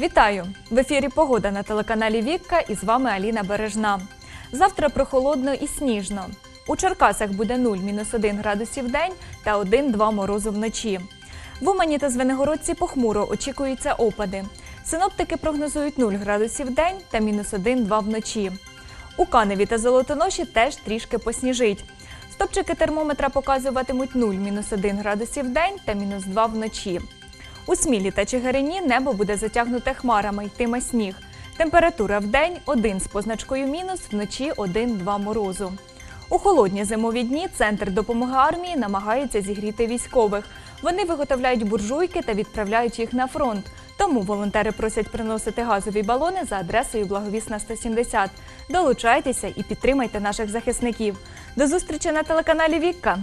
Вітаю! В ефірі Погода на телеканалі Вікка і з вами Аліна Бережна. Завтра прохолодно і сніжно. У Черкасах буде 0-1 градусів в день та 1-2 морозу вночі. В Умані та Звенигородці похмуро очікуються опади. Синоптики прогнозують 0 градусів в день та мінус 1-2 вночі. У Каневі та Золотоноші теж трішки посніжить. Стопчики термометра показуватимуть 0-1 градусів в день та мінус 2 вночі. У Смілі та Чигирині небо буде затягнуте хмарами, йтиме сніг. Температура в день 1 з позначкою мінус, вночі 1-2 морозу. У холодні зимові дні центр допомоги армії намагається зігріти військових. Вони виготовляють буржуйки та відправляють їх на фронт. Тому волонтери просять приносити газові балони за адресою Благовісна 170. Долучайтеся і підтримайте наших захисників. До зустрічі на телеканалі Вікка.